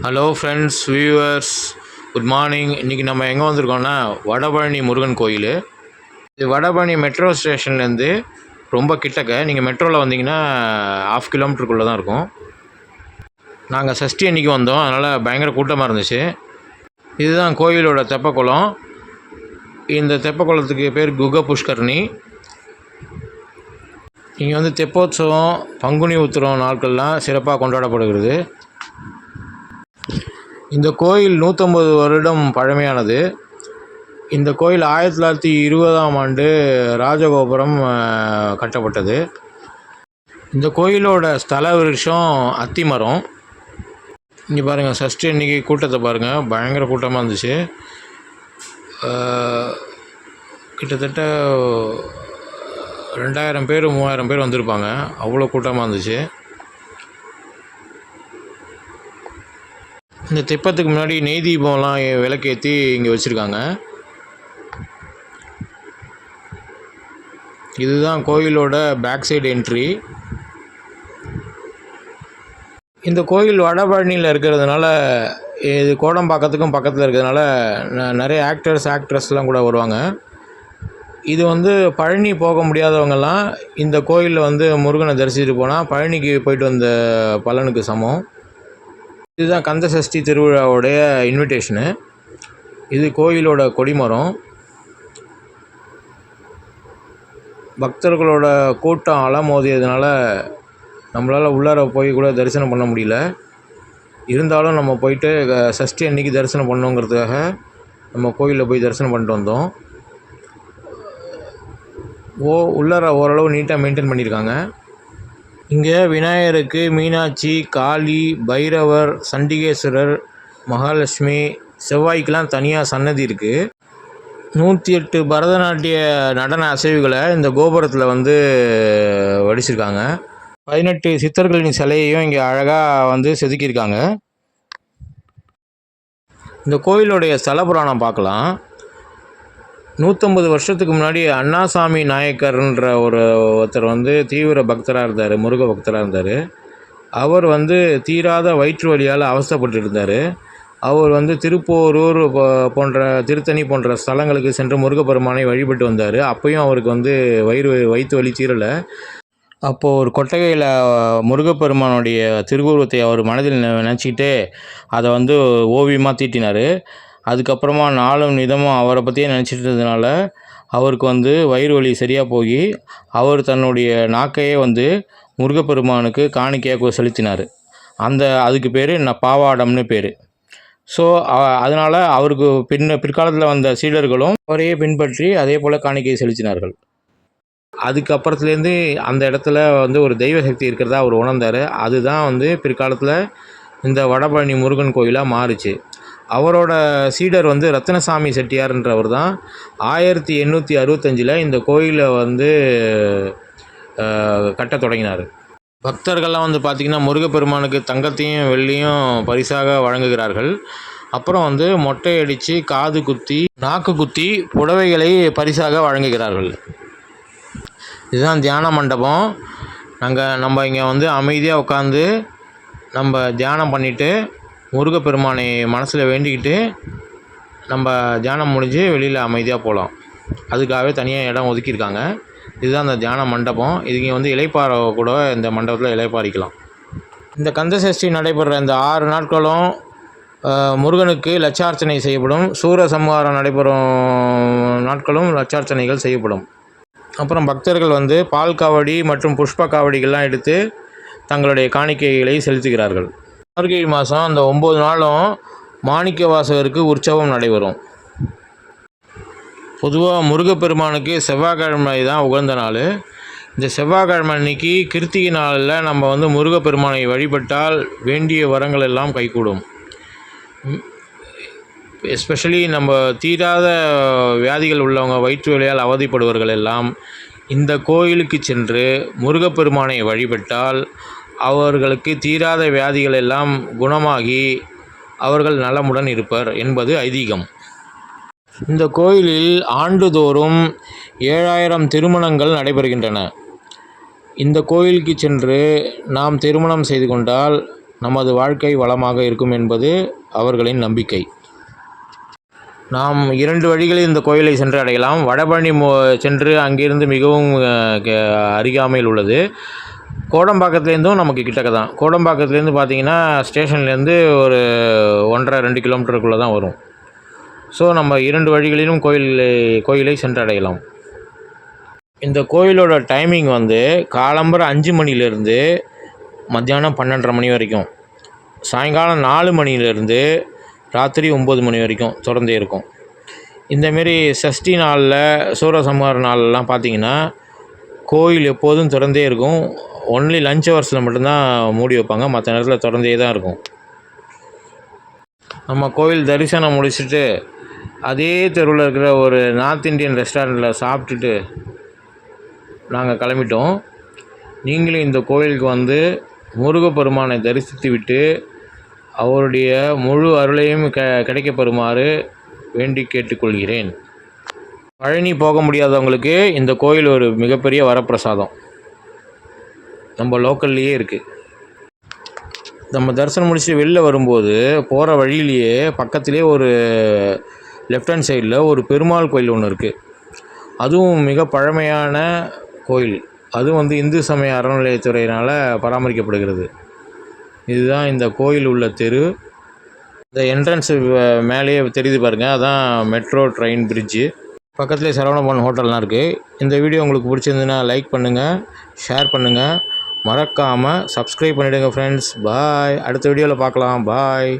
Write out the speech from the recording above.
Hello friends viewers good morning இன்றைக்கி நம்ம எங்கே வந்திருக்கோம்னா வடபழனி முருகன் கோயில். இது வடபழனி மெட்ரோ ஸ்டேஷன்லேருந்து ரொம்ப கிட்டக்க நீங்கள் மெட்ரோவில் வந்தீங்கன்னா ஆஃப் கிலோமீட்டருக்குள்ளே தான் இருக்கும். நாங்கள் சஷ்டி அன்றைக்கி வந்தோம். அதனால் பயங்கர கூட்டமாக இருந்துச்சு. இதுதான் கோயிலோட தெப்பக்குளம். இந்த தெப்பக்குளத்துக்கு பேர் குக புஷ்கரணி இங்கே வந்து தெப்போத்சவம் பங்குனி உத்திரம் நாட்கள்லாம் சிறப்பாக கொண்டாடப்படுகிறது. இந்த கோயில் நூற்றம்பது வருடம் பழமையானது. இந்த கோயில் ஆயிரத்தி தொள்ளாயிரத்தி இருபதாம் ஆண்டு ராஜகோபுரம் கட்டப்பட்டது. இந்த கோயிலோட ஸ்தல விருட்சம் அத்திமரம் இங்கே பாருங்கள் சஷ்டி அன்னைக்கு கூட்டத்தை பாருங்கள் பயங்கர கூட்டமாக இருந்துச்சு. கிட்டத்தட்ட ரெண்டாயிரம் பேர் மூவாயிரம் பேர் வந்திருப்பாங்க. அவ்வளோ கூட்டமாக இருந்துச்சு. இந்த தெப்பத்துக்கு முன்னாடி நெய் தீபம்லாம் விளக்கேற்றி இங்கே வச்சுருக்காங்க. இதுதான் கோயிலோட பேக் சைடு என்ட்ரி. இந்த கோயில் வடபழனியில் இருக்கிறதுனால இது கோடம்பாக்கத்துக்கும் பக்கத்தில் இருக்கிறதுனால நிறைய ஆக்டர்ஸ் ஆக்ட்ரஸ்லாம் கூட வருவாங்க. இது வந்து பழனி போக முடியாதவங்கெல்லாம் இந்த கோயிலில் வந்து முருகனை தரிசிட்டு போனால் பழனிக்கு போயிட்டு வந்த பலனுக்கு சமம். இதுதான் கந்த சஷ்டி திருவிழாவுடைய இன்விடேஷனு இது கோயிலோட கொடிமரம். பக்தர்களோட கூட்டம் அலமோதியதுனால நம்மளால் உள்ளார போய் கூட தரிசனம் பண்ண முடியல. இருந்தாலும் நம்ம போயிட்டு சஷ்டி அன்னைக்கு தரிசனம் பண்ணோங்கிறதுக்காக நம்ம கோயிலில் போய் தரிசனம் பண்ணிட்டு வந்தோம். ஓ உள்ளார ஓரளவு நீட்டாக மெயின்டைன் பண்ணியிருக்காங்க இங்கே விநாயகருக்கு மீனாட்சி காளி பைரவர் சண்டிகேஸ்வரர் மகாலட்சுமி செவ்வாய்க்கெலாம் தனியாக சன்னதி இருக்குது நூற்றி எட்டு பரதநாட்டிய நடன அசைவுகளை இந்த கோபுரத்தில் வந்து வடிச்சிருக்காங்க. பதினெட்டு சித்தர்களின் சிலையையும் இங்கே அழகாக வந்து செதுக்கியிருக்காங்க. இந்த கோயிலுடைய ஸ்தல புராணம் பார்க்கலாம். நூற்றம்பது வருஷத்துக்கு முன்னாடி அண்ணாசாமி நாயக்கர்ன்ற ஒரு ஒருத்தர் வந்து தீவிர பக்தராக இருந்தார் முருக பக்தராக இருந்தார். அவர் வந்து தீராத வயிற்று வலியால் அவஸ்தைப்பட்டு இருந்தார் அவர் வந்து திருப்போரூர் போ- போன்ற திருத்தணி போன்ற ஸ்தலங்களுக்கு சென்று முருகப்பெருமானை வழிபட்டு வந்தார். அப்பையும் அவருக்கு வந்து வயிறு வயிற்று வலி தீரலை அப்போது ஒரு கொட்டகையில் முருகப்பெருமானுடைய திருவுருவத்தை அவர் மனதில் நினச்சிக்கிட்டு அதை வந்து ஓவியமாக தீட்டினார். அதுக்கப்புறமா நாளும் நிதமும் அவரை பற்றியே நினச்சிட்டு இருந்ததுனால அவருக்கு வந்து வயிறு வலி சரியாக போய் அவர் தன்னுடைய நாக்கையே வந்து முருகப்பெருமானுக்கு காணிக்கையாக செலுத்தினார். அந்த அதுக்கு பேர் ந பாவாடம்னு பேர். ஸோ அதனால் அவருக்கு பின்ன பிற்காலத்தில் வந்த சீடர்களும் அவரையே பின்பற்றி அதே போல் காணிக்கையை செலுத்தினார்கள். அதுக்கப்புறத்துலேருந்து அந்த இடத்துல வந்து ஒரு தெய்வ சக்தி இருக்கிறதா அவர் உணர்ந்தார். அதுதான் வந்து பிற்காலத்தில் இந்த வடபழனி முருகன் கோயிலாக மாறுச்சு. அவரோட சீடர் வந்து ரத்னசாமி செட்டியார்ன்றவர் தான். ஆயிரத்தி எண்ணூற்றி அறுபத்தஞ்சில் இந்த கோயிலை வந்து கட்டத் தொடங்கினார். பக்தர்கள்லாம் வந்து பார்த்திங்கன்னா முருகப்பெருமானுக்கு தங்கத்தையும் வெள்ளியும் பரிசாக வழங்குகிறார்கள். அப்புறம் வந்து மொட்டை அடித்து காது குத்தி நாக்கு குத்தி புடவைகளை பரிசாக வழங்குகிறார்கள். இதுதான் தியான மண்டபம். நாங்கள் நம்ம இங்கே வந்து அமைதியாக உட்காந்து நம்ம தியானம் பண்ணிவிட்டு முருகப்பெருமானை மனசில் வேண்டிக்கிட்டு நம்ம தியானம் முடிஞ்சு வெளியில் அமைதியாக போகலாம் அதுக்காகவே தனியாக இடம் ஒதுக்கியிருக்காங்க. இதுதான் அந்த தியான மண்டபம். இதுக்கு வந்து இலைப்பாற கூட இந்த மண்டபத்தில் இலைப்பாரிக்கலாம் இந்த கந்தசஷ்டி நடைபெறுற இந்த ஆறு நாட்களும் முருகனுக்கு லட்சார்ச்சனை செய்யப்படும். சூரசம்ஹாரம் நடைபெறும் நாட்களும் லட்சார்ச்சனைகள் செய்யப்படும். அப்புறம் பக்தர்கள் வந்து பால் காவடி மற்றும் புஷ்ப காவடிகள்லாம் எடுத்து தங்களுடைய காணிக்கைகளை செலுத்துகிறார்கள். மார்கழி மாதம் அந்த ஒம்பது நாளும் மாணிக்க வாசகருக்கு உற்சவம் நடைபெறும். பொதுவாக முருகப்பெருமானுக்கு செவ்வாய்க்கிழமை தான் உகந்த நாள். இந்த செவ்வாய்க்கிழமை அன்னைக்கு கிருத்திகை நாளில் நம்ம வந்து முருகப்பெருமானை வழிபட்டால் வேண்டிய வரங்கள் எல்லாம் கைகூடும். எஸ்பெஷலி நம்ம தீராத வியாதிகள் உள்ளவங்க வயிற்று வலியால் அவதிப்படுவர்கள் எல்லாம் இந்த கோயிலுக்கு சென்று முருகப்பெருமானை வழிபட்டால் அவர்களுக்கு தீராத வியாதிகள் எல்லாம் குணமாகி அவர்கள் நலமுடன் இருப்பர் என்பது ஐதீகம். இந்த கோயிலில் ஆண்டுதோறும் ஏழாயிரம் திருமணங்கள் நடைபெறுகின்றன. இந்த கோயிலுக்கு சென்று நாம் திருமணம் செய்து கொண்டால் நமது வாழ்க்கை வளமாக இருக்கும் என்பது அவர்களின் நம்பிக்கை. நாம் இரண்டு வழிகளில் இந்த கோயிலை சென்று அடையலாம். வடபழனி சென்று அங்கிருந்து மிகவும் க- அருகாமையில் உள்ளது. கோடம்பாக்கத்துலேருந்தும் நமக்கு கிட்டக்க தான். கோடம்பாக்கத்துலேருந்து பார்த்தீங்கன்னா ஸ்டேஷன்லேருந்து ஒரு ஒன்றரை ரெண்டு கிலோமீட்டருக்குள்ளே தான் வரும். ஸோ நம்ம இரண்டு வழிகளிலும் கோயில் கோயிலை சென்றடையலாம். இந்த கோயிலோட டைமிங் வந்து காலம்பரம் அஞ்சு மணிலேருந்து மத்தியானம் பன்னெண்டரை மணி வரைக்கும். சாயங்காலம் நாலு மணிலேருந்து ராத்திரி ஒம்பது மணி வரைக்கும் திறந்தே இருக்கும். இந்தமாரி சஷ்டி நாளில் சூரசம்ஹார நாள்லாம் பார்த்தீங்கன்னா கோயில் எப்போதும் திறந்தே இருக்கும். ஒன்லி லஞ்ச் ஹவர்ஸில் மட்டும்தான் மூடி வைப்பாங்க. மற்ற நேரத்தில் திறந்தே தான் இருக்கும். நம்ம கோயில் தரிசனம் முடிச்சுட்டு அதே தெருவில் இருக்கிற ஒரு நார்த் இந்தியன் ரெஸ்டாரண்ட்டில் சாப்பிட்டுட்டு நாங்கள் கிளம்பிட்டோம். நீங்களும் இந்த கோயிலுக்கு வந்து முருகப்பெருமானை தரிசித்து விட்டு அவருடைய முழு அருளையும் க கிடைக்கப் பெறுமாறு வேண்டி கேட்டுக்கொள்கிறேன். பழனி போக முடியாதவங்களுக்கு இந்த கோயில் ஒரு மிகப்பெரிய வரப்பிரசாதம். நம்ம லோக்கல்லையே இருக்குது நம்ம தரிசனம் முடிச்சுட்டு வெளில வரும்போது போகிற வழியிலேயே பக்கத்துலேயே ஒரு லெஃப்ட் ஹேண்ட் சைடில் ஒரு பெருமாள் கோயில் ஒன்று இருக்குது அதுவும் மிக பழமையான கோயில். அதுவும் வந்து இந்து சமய அறநிலையத்துறையினால் பராமரிக்கப்படுகிறது. இதுதான் இந்த கோயில் உள்ள தெரு. இந்த என்ட்ரன்ஸ் மேலேயே தெரியுது பாருங்கள் அதான் மெட்ரோ ட்ரெயின் பிரிட்ஜு பக்கத்துலேயே சரவணபவன் ஹோட்டல்லாம் இருக்குது இந்த வீடியோ உங்களுக்கு பிடிச்சிருந்துன்னா லைக் பண்ணுங்கள் ஷேர் பண்ணுங்கள் மறக்காமல் சப்ஸ்கிரைப் பண்ணிவிடுங்க ஃப்ரெண்ட்ஸ் பாய் அடுத்த வீடியோவில் பார்க்கலாம். பாய்